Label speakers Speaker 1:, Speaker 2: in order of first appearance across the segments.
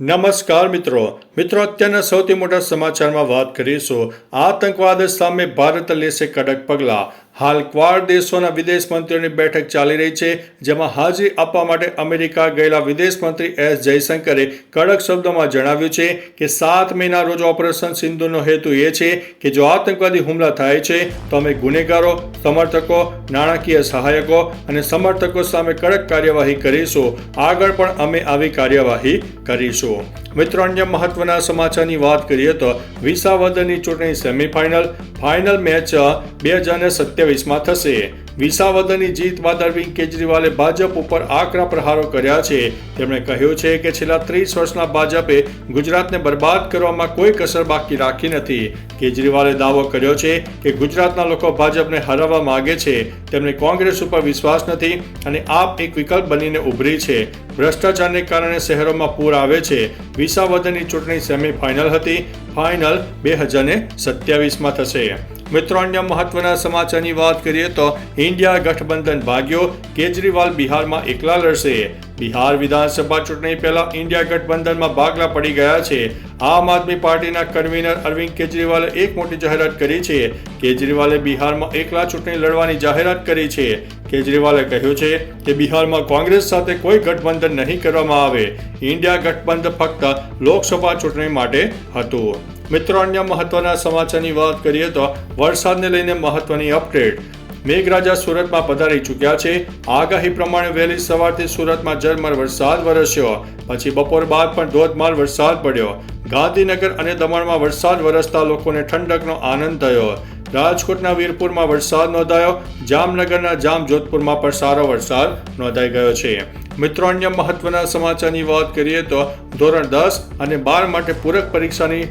Speaker 1: નમસ્કાર મિત્રો. મિત્રો, અત્યારના સૌથી મોટા સમાચારમાં વાત કરીશું. આતંકવાદ સામે ભારત લેશે કડક પગલાં. હાલ ક્વાડ દેશોના વિદેશ મંત્રીઓની બેઠક ચાલી રહી છે, જેમાં હાજરી આપવા માટે અમેરિકા ગયેલા વિદેશ મંત્રી એસ જયશંકરે કડક શબ્દોમાં જણાવ્યું છે કે સાત મેના રોજ ઓપરેશન સિંધુનો હેતુ એ છે કે જો આતંકવાદી હુમલા થાય છે, તો અમે ગુનેગારો, સમર્થકો, નાણાકીય સહાયકો અને સમર્થકો સામે કડક કાર્યવાહી કરીશું. આગળ પણ અમે આવી કાર્યવાહી કરીશું. મિત્રો, અન્ય મહત્વના સમાચારની વાત કરીએ તો વિસાવદરની ચૂંટણી સેમિફાઇનલ, ફાઇનલ મેચ બે હજાર ને સત્યાવીસમાં થશે વિસાવદરની જીત બાદ અરવિંદ કેજરીવાલે ભાજપ ઉપર આકરા પ્રહારો કર્યા છે. તેમણે કહ્યું છે કે છેલ્લા ત્રીસ વર્ષના ભાજપે ગુજરાતને બરબાદ કરવામાં કોઈ કસર બાકી રાખી નથી. કેજરીવાલે દાવો કર્યો છે કે ગુજરાતના લોકો ભાજપને હરાવવા માગે છે. તેમને કોંગ્રેસ ઉપર વિશ્વાસ નથી અને આપ એક વિકલ્પ બનીને ઉભરી છે. ભ્રષ્ટાચારને કારણે શહેરોમાં પૂર આવે છે. વિસાવદરની ચૂંટણી સેમીફાઇનલ હતી. ફાઇનલ બે હજાર સત્યાવીસમાં થશે. મિત્રો, અન્ય મહત્વના સમાચારની વાત કરીએ તો ઇન્ડિયા ગઠબંધન ભાગ્યો, કેજરીવાલ બિહારમાં એકલા લડશે. બિહાર વિધાનસભા ચૂંટણી પહેલા ઇન્ડિયા ગઠબંધનમાં ભાગલા પડી ગયા છે. આમ આદમી પાર્ટીના કન્વીનર અરવિંદ કેજરીવાલે એક મોટી જાહેરાત કરી છે. કેજરીવાલે બિહારમાં એકલા ચૂંટણી લડવાની જાહેરાત કરી છે. કેજરીવાલે કહ્યું છે કે બિહારમાં કોંગ્રેસ સાથે કોઈ ગઠબંધન નહીં કરવામાં આવે. ઇન્ડિયા ગઠબંધન ફક્ત લોકસભા ચૂંટણી માટે હતું. મિત્રો, અન્ય મહત્વના સમાચારની વાત કરીએ તો વરસાદને લઈને મહત્વની અપડેટ. મેઘરાજા સુરતમાં પધારી ચૂક્યા છે. આગાહી પ્રમાણે વહેલી સવારથી સુરતમાં ઝરમર વરસાદ વરસ્યો. પછી બપોર બાદ પણ ધોધમાર વરસાદ પડ્યો. ગાંધીનગર અને દમણમાં વરસાદ વરસતા લોકોને ઠંડકનો આનંદ થયો. રાજકોટના વીરપુરમાં વરસાદ નોંધાયો. જામનગરના જામજોધપુરમાં પણ સારો વરસાદ નોંધાઈ ગયો છે. મિત્રો, અન્ય મહત્વના સમાચારની વાત કરીએ તો ધોરણ દસ અને બાર માટે પૂરક પરીક્ષાની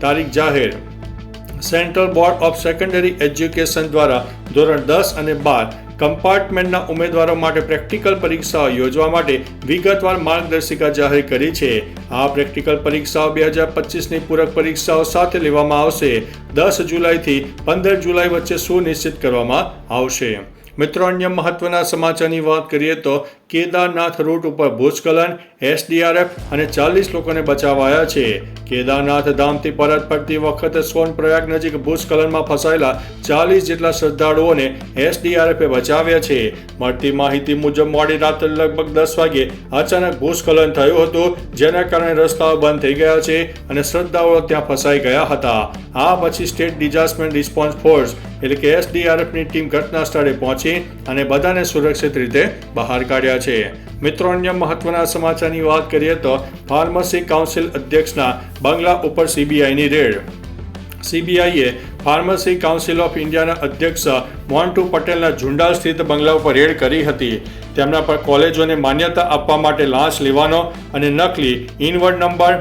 Speaker 1: તારીખ જાહેર Central Board of Secondary Education દ્વારા ધોરણ દસ અને બાર કમ્પાર્ટમેન્ટના ઉમેદવારો માટે પ્રેક્ટિકલ પરીક્ષાઓ યોજવા માટે વિગતવાર માર્ગદર્શિકા જાહેર કરી છે. આ પ્રેક્ટિકલ પરીક્ષાઓ બે હજાર પચીસની પૂરક પરીક્ષાઓ સાથે લેવામાં આવશે. દસ જુલાઈથી પંદર જુલાઈ વચ્ચે સુનિશ્ચિત કરવામાં આવશે. મિત્રો, અન્ય મહત્વના સમાચારની વાત કરીએ તો કેદારનાથ રૂટ ઉપર ભૂસ્ખલન એસડીઆરએફ અને ચાલીસ લોકોને બચાવાયા છે. કેદારનાથ ધામથી પરત ફરતી વખતે સોનપ્રયાગ નજીક ભૂસ્ખલનમાં ફસાયેલા ચાલીસ જેટલા શ્રદ્ધાળુઓને એસડીઆરએફે બચાવ્યા છે. મળતી માહિતી મુજબ, મોડી રાત્રે લગભગ દસ વાગે અચાનક ભૂસ્ખલન થયું હતું, જેના કારણે રસ્તાઓ બંધ થઈ ગયા છે અને શ્રદ્ધાળુઓ ત્યાં ફસાઈ ગયા હતા. આ પછી સ્ટેટ ડિઝાસ્ટર રિસ્પોન્સ ફોર્સ એટલે કે એસડીઆરએફની ટીમ ઘટના સ્થળે પહોંચી અને બધાને સુરક્ષિત રીતે બહાર કાઢ્યા છે. મિત્રો, અન્ય મહત્વના સમાચારની વાત કરીએ તો ફાર્મસી કાઉન્સિલ અધ્યક્ષના બંગલા ઉપર સીબીઆઈની રેડ. સીબીઆઈએ ફાર્મસી કાઉન્સિલ ઓફ ઇન્ડિયાના અધ્યક્ષ મોન્ટુ પટેલના ઝુંડાલ સ્થિત બંગલા ઉપર રેડ કરી હતી. તેમના પર કોલેજોને માન્યતા આપવા માટે લાંચ લેવાનો અને નકલી ઇનવર્ડ નંબર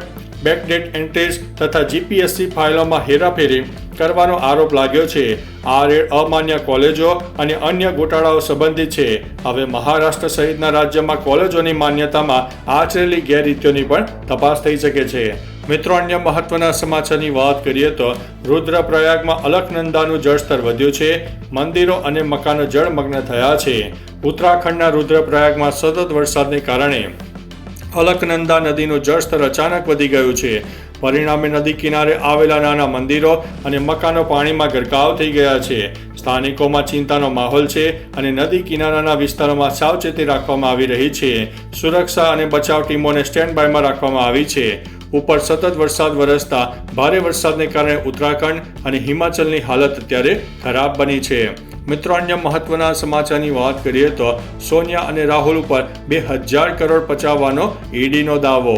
Speaker 1: બેકડેટ એન્ટ્રીઝ તથા જીપીએસસી ફાઇલોમાં હેરાફેરી કરવાનો આરોપ લાગ્યો છે. આ રેડ અમાન્ય કોલેજો અને અન્ય ગોટાળાઓ સંબંધિત છે. હવે મહારાષ્ટ્ર સહિતના રાજ્યમાં કોલેજોની માન્યતામાં આચરેલી ગેરરીતિઓની પણ તપાસ થઈ શકે છે. મિત્રો, અન્ય મહત્વના સમાચારની વાત કરીએ તો રુદ્રપ્રયાગમાં અલકનંદાનું જળસ્તર વધ્યું છે. મંદિરો અને મકાનો જળમગ્ન થયા છે. ઉત્તરાખંડના રુદ્રપ્રયાગમાં સતત વરસાદને કારણે અલકનંદા નદીનું જળસ્તર અચાનક વધી ગયું છે. પરિણામે નદી કિનારે આવેલા નાના મંદિરો અને મકાનો પાણીમાં ગરકાવ થઈ ગયા છે. સ્થાનિકોમાં ચિંતાનો માહોલ છે અને નદી કિનારાના વિસ્તારોમાં સાવચેતી રાખવામાં આવી રહી છે. સુરક્ષા અને બચાવ ટીમોને સ્ટેન્ડ બાયમાં રાખવામાં આવી છે. ઉપર સતત વરસાદ વરસતા ભારે વરસાદને કારણે ઉત્તરાખંડ અને હિમાચલની હાલત અત્યારે ખરાબ બની છે. મિત્રો, અન્ય મહત્વના સમાચારની વાત કરીએ તો સોનિયા અને રાહુલ ઉપર બે હજાર કરોડ પચાવવાનો ઈડીનો દાવો.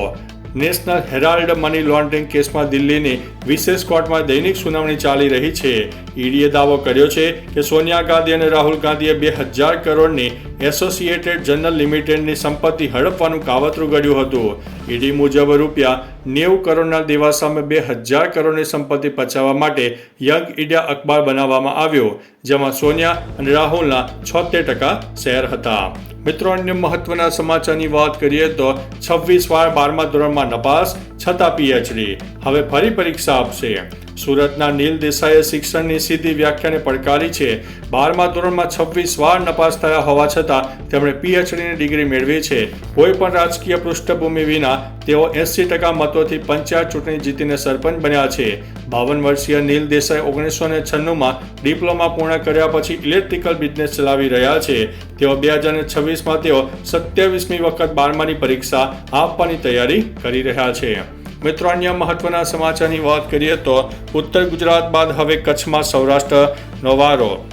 Speaker 1: નેશનલ હેરાલ્ડ મની લોન્ડરિંગ કેસમાં દિલ્હીની વિશેષ કોર્ટમાં દૈનિક સુનાવણી ચાલી રહી છે. ઈડીએ દાવો કર્યો છે કે સોનિયા ગાંધી અને રાહુલ ગાંધીએ બે હજાર કરોડની એસોસિએટેડ જનરલ લિમિટેડની સંપત્તિ હડપવાનું કાવતરું ઘડ્યું હતું. ઈડી મુજબ રૂપિયા નેવું કરોડના દેવા સામે બે હજાર કરોડની સંપત્તિ પચાવવા માટે યંગ ઇન્ડિયા અખબાર બનાવવામાં આવ્યો, જેમાં સોનિયા અને રાહુલના છોતેર ટકા શેર હતા. મિત્રો, અન્ય મહત્વના સમાચારની વાત કરીએ તો છવ્વીસ વાર બારમા ધોરણમાં નપાસ, છતાં પીએચડી. હવે ફરી પરીક્ષા આપશે. સુરતના નીલ દેસાઈએ શિક્ષણની સીધી વ્યાખ્યાને પડકારી છે. બારમા ધોરણમાં છવ્વીસ વાર નપાસ થયા હોવા છતાં તેમણે પીએચડીની ડિગ્રી મેળવી છે. કોઈ પણ રાજકીય પૃષ્ઠભૂમિ વિના તેઓ એંસી ટકા મતોથી પંચાયત ચૂંટણી જીતીને સરપંચ બન્યા છે. બાવન વર્ષીય નીલ દેસાઈ ઓગણીસો ને છન્નુંમાં ડિપ્લોમા પૂર્ણ કર્યા પછી ઇલેક્ટ્રિકલ બિઝનેસ ચલાવી રહ્યા છે. તેઓ બે હજાર ને છવ્વીસમાં તેઓ સત્યાવીસમી વખત બારમાની પરીક્ષા આપવાની તૈયારી કરી રહ્યા છે. મિત્રો, અન્ય મહત્વના સમાચારની વાત કરીએ તો ઉત્તર ગુજરાત બાદ હવે કચ્છમાં સૌરાષ્ટ્ર વારો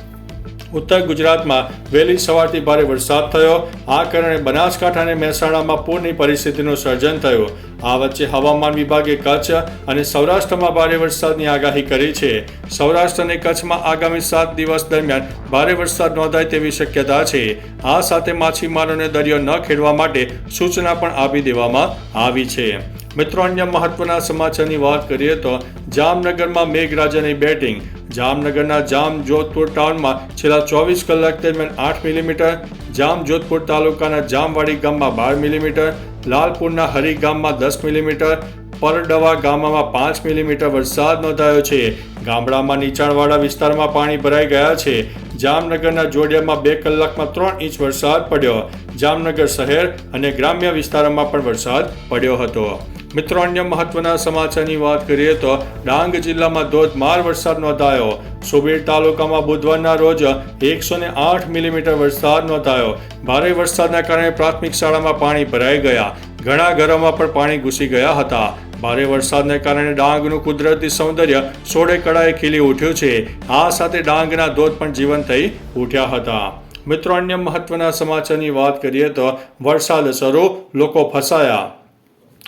Speaker 1: ઉત્તર ગુજરાતમાં વહેલી સવારથી ભારે વરસાદ થયો. આ કારણે બનાસકાંઠા અને મહેસાણામાં પૂરની પરિસ્થિતિનું સર્જન થયું. આ વચ્ચે હવામાન વિભાગે કચ્છ અને સૌરાષ્ટ્રમાં ભારે વરસાદની આગાહી કરી છે. સૌરાષ્ટ્ર અને કચ્છમાં આગામી સાત દિવસ દરમિયાન ભારે વરસાદ નોંધાય તેવી શક્યતા છે. આ સાથે માછીમારોને દરિયો ન ખેડવા માટે સૂચના પણ આપી દેવામાં આવી છે. મિત્રો, અન્ય મહત્વના સમાચારની વાત કરીએ તો જામનગરમાં મેઘરાજાની બેટિંગ જામનગરના જામ જોધપુર ટાઉનમાં છેલ્લા ચોવીસ કલાક દરમિયાન આઠ મિલીમીટર જામ જોધપુર તાલુકાના જામવાડી ગામમાં બાર મિલીમીટર, લાલપુરના હરી ગામમાં દસ મિલીમીટર, પરડવા ગામમાં પાંચ મિલીમીટર વરસાદ નોંધાયો છે. ગામડામાં નીચાણવાળા વિસ્તારમાં પાણી ભરાઈ ગયા છે. જામનગરના જોડિયામાં બે કલાકમાં ત્રણ ઇંચ વરસાદ પડ્યો. જામનગર શહેર અને ગ્રામ્ય વિસ્તારોમાં પણ વરસાદ પડ્યો હતો. મિત્રો, અન્ય મહત્વના સમાચારની વાત કરીએ તો ડાંગ જિલ્લામાં ધોધમાર વરસાદ નોંધાયો. સુબીર તાલુકામાં બુધવારના રોજ એકસો ને આઠ મિલીમીટર વરસાદ નોંધાયો. ભારે વરસાદના કારણે પ્રાથમિક શાળામાં પાણી ભરાઈ ગયા. ઘણા ઘરોમાં પણ પાણી ઘૂસી ગયા હતા. ભારે વરસાદને કારણે ડાંગનું કુદરતી સૌંદર્ય સોળે કળાએ ખીલી ઉઠ્યું છે. આ સાથે ડાંગના ધોધ પણ જીવન થઈ ઉઠ્યા હતા. મિત્રો, અન્ય મહત્વના સમાચારની વાત કરીએ તો વરસાદ શરૂ, લોકો ફસાયા.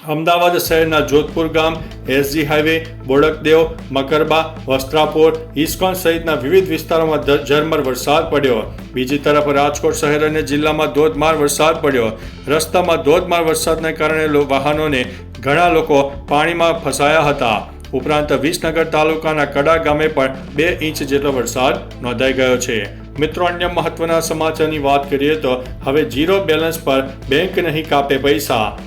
Speaker 1: અમદાવાદ શહેરના જોધપુર ગામ, SG highway, Bodakdev, Makarba, Vastrapur ISKCON સહિતના વિવિધ વિસ્તારોમાં ઝરમર વરસાદ પડ્યો. બીજી તરફ રાજકોટ શહેર અને જિલ્લામાં ધોધમાર વરસાદ પડ્યો. રસ્તામાં ધોધમાર વરસાદને કારણે વાહનોને ઘણા લોકો પાણીમાં ફસાયા હતા. ઉપરાંત વિસનગર તાલુકાના કડા ગામે પણ બે ઇંચ જેટલો વરસાદ નોંધાઈ ગયો છે. મિત્રો, અન્ય મહત્વના સમાચારની વાત કરીએ તો હવે ઝીરો બેલેન્સ પર બેંક નહીં કાપે પૈસા.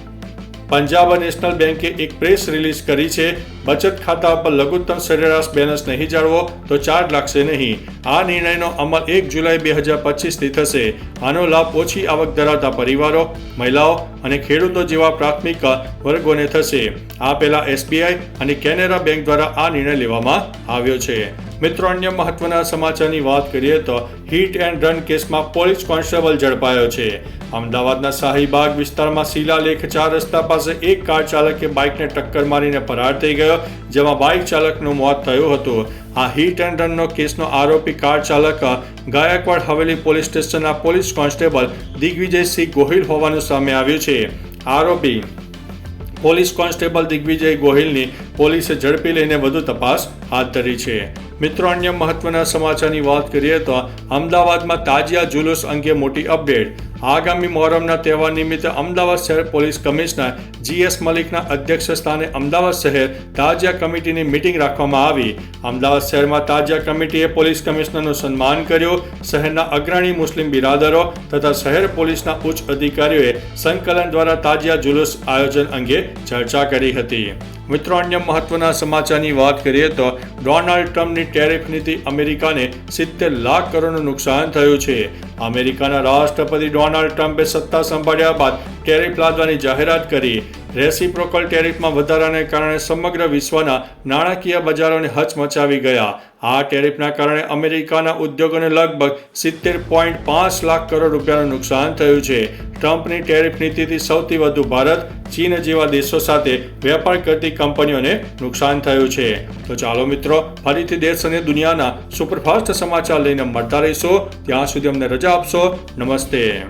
Speaker 1: પંજાબ નેશનલ બેંકે એક પ્રેસ રિલીઝ કરી છે, બચત ખાતા પર લઘુત્તમ સરેરાશ બેલેન્સ નહીં જાળવો તો ચાર્જ લાગશે નહીં. આ નિર્ણયનો અમલ એક જુલાઈ બે હજાર પચીસથી થશે. આનો લાભ ઓછી આવક ધરાવતા પરિવારો, મહિલાઓ અને ખેડૂતો જેવા પ્રાથમિક વર્ગોને થશે. આ પહેલા એસબીઆઈ અને કેનેરા બેંક દ્વારા આ નિર્ણય લેવામાં આવ્યો છે. મિત્રો, અન્ય મહત્વના સમાચારની વાત કરીએ તો હિટ એન્ડ રન કેસમાં પોલીસ કોન્સ્ટેબલ ઝડપાયો છે. અમદાવાદના શાહીબાગ વિસ્તારમાં શિલાલેખ ચાર રસ્તા પાસે એક કાર ચાલકે બાઇકને ટક્કર મારીને ફરાર થઈ ગયો, જેમાં બાઇક ચાલકનું મોત થયું હતું. આ હિટ એન્ડ રનનો કેસનો આરોપી કાર ચાલક ગાયકવાડ હવેલી પોલીસ સ્ટેશનના પોલીસ કોન્સ્ટેબલ દિગ્વિજયસિંહ ગોહિલ હોવાનું સામે આવ્યું છે. આરોપી પોલીસ કોન્સ્ટેબલ દિગ્વિજય ગોહિલની પોલીસે ઝડપી લઈને વધુ તપાસ હાથ ધરી છે. મિત્રો, અન્ય મહત્વના સમાચારની વાત કરીએ તો અમદાવાદમાં તાજિયા જુલુસ અંગે મોટી અપડેટ. આગામી મોહરમના તહેવાર નિમિત્તે અમદાવાદ શહેર પોલીસ કમિશનર જીએસ મલિકના અધ્યક્ષ સ્થાને અમદાવાદ શહેર તાજિયા કમિટીની મિટિંગ રાખવામાં આવી. અમદાવાદ શહેરમાં તાજિયા કમિટીએ પોલીસ કમિશનરનું સન્માન કર્યું. શહેરના અગ્રણી મુસ્લિમ બિરાદરો તથા શહેર પોલીસના ઉચ્ચ અધિકારીઓએ સંકલન દ્વારા તાજિયા જુલુસ આયોજન અંગે ચર્ચા કરી હતી. મિત્રો, અન્ય મહત્વના સમાચારની વાત કરીએ તો ડોનાલ્ડ ટ્રમ્પની ટેરિફ નીતિ અમેરિકાને સિત્તેર લાખ કરોડનું નુકસાન થયું છે. અમેરિકાના રાષ્ટ્રપતિ ડોનાલ્ડ ટ્રમ્પે સત્તા સંભાળ્યા બાદ ટેરિફ લાદવાની જાહેરાત કરી. રેસિપ્રોકલ ટેરિફમાં વધારાને કારણે સમગ્ર વિશ્વના નાણાકીય બજારોને હચમચાવી ગયા. આ ટેરિફના કારણે અમેરિકાના ઉદ્યોગોને લગભગ સિત્તેર પોઈન્ટ પાંચ લાખ કરોડ રૂપિયાનું નુકસાન થયું છે. ટ્રમ્પની ટેરિફ નીતિથી સૌથી વધુ ભારત ચીન જેવા દેશો સાથે વેપાર કરતી કંપનીઓને નુકસાન થયું છે. તો ચાલો મિત્રો, ફરીથી દેશ અને દુનિયાના સુપરફાસ્ટ સમાચાર લઈને મળતા રહીશો. ત્યાં સુધી અમને રજા આપશો. નમસ્તે.